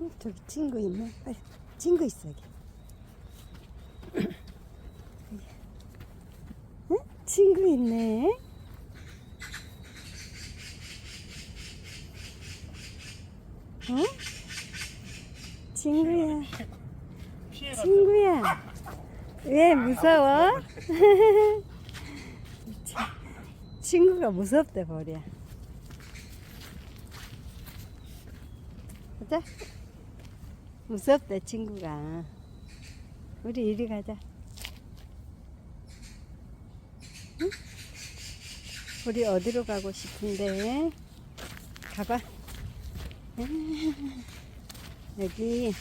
어, 저기 친구 있네. 빨리 친구 있어 여기. 응? 친구 있네. 어? 친구야. 친구야. 왜 무서워? 치- 친구가 무섭대 버려. 가자. 무섭대 친구가. 우리 이리 가자. 응? 우리 어디로 가고 싶은데? 가봐. 여기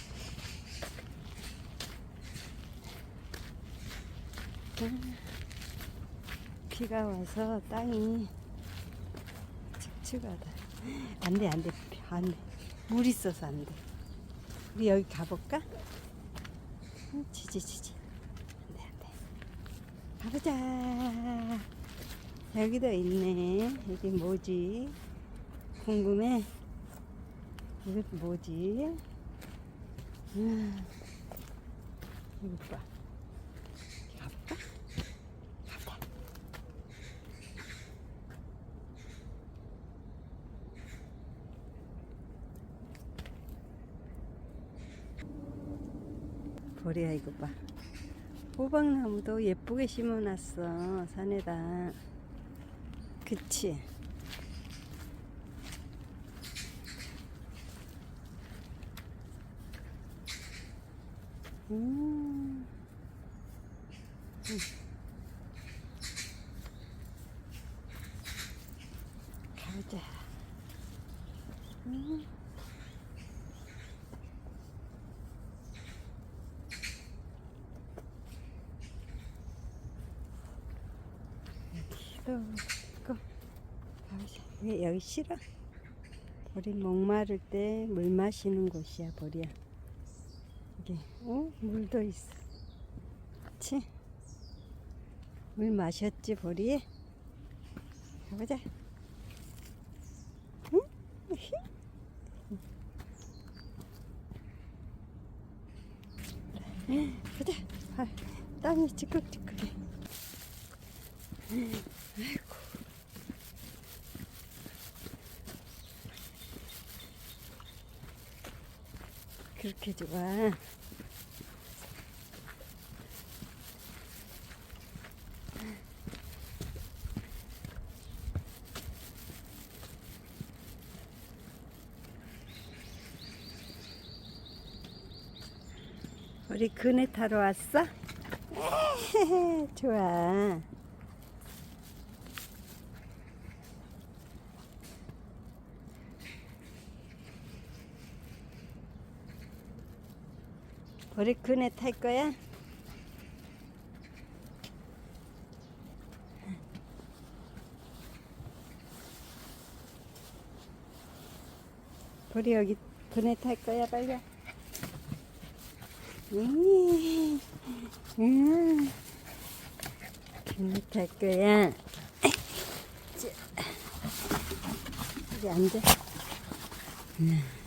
비가 와서 땅이 축축하다. 안 돼, 안 돼, 안 돼. 물 있어서 안 돼. 우리 여기 가볼까? 응, 지지, 지지. 안 돼, 안 돼. 가보자. 여기도 있네. 여기 뭐지? 궁금해. 이거 뭐지? 음, 이거 봐. 가볼까? 가보자. 보리야 이거 봐. 호박나무도 예쁘게 심어놨어 산에다. 그치? 음. 음. 가자. 음. 가보자. 왜 여기 싫어? 우리 목마를 때 물 마시는 곳이야, 보리야. 이게, 어? 물도 있어. 그치? 물 마셨지, 보리? 가보자. 응? 보자. 아, 땅이 찌끌찌끌해. 아이고. 그렇게 좋아. 우리 그네 타러 왔어? 좋아. 우리 그네 탈 거야? 우리 여기 그네 탈 거야 빨리. 음, 음, 그네 탈 거야. 자, 여기 앉아. 음.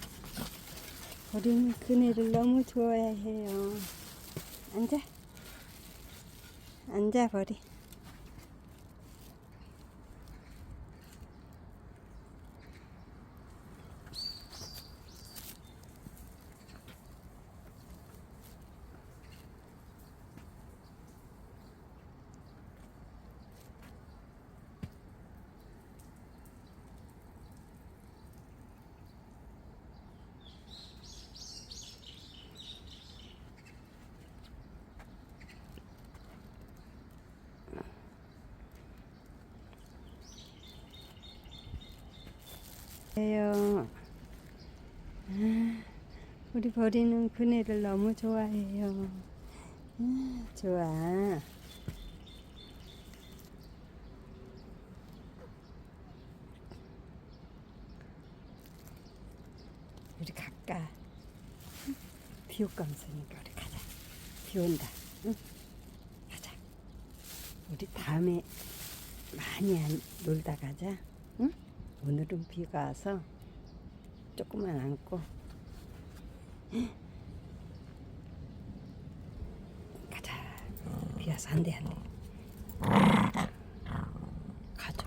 우리는 그네를 너무 좋아해요. 앉아. 앉아, 버리. 해요. 아, 우리 버리는 그네를 너무 좋아해요. 아, 좋아. 우리 갈까? 응? 비옷감소니까 우리 가자. 비 온다. 응? 가자. 우리 다음에 많이 안 놀다 가자. 응? 오늘은 비가 와서 조금만 안고 가자. 비 와서 안 돼, 안 돼. 가자.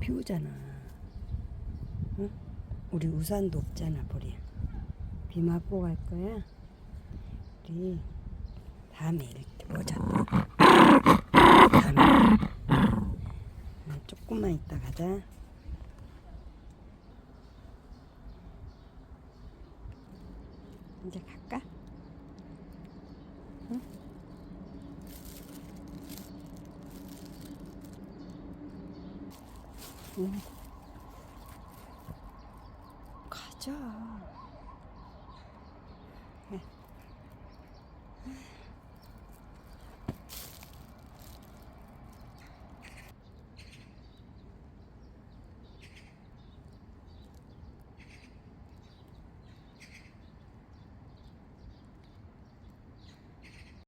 비 오잖아. 응? 우리 우산도 없잖아, 보리야. 비 맞고 갈 거야. 우리 다음에 일때 보자. 다음에. 응, 조금만 있다 가자. 이제 갈까? 응? 응. 가자.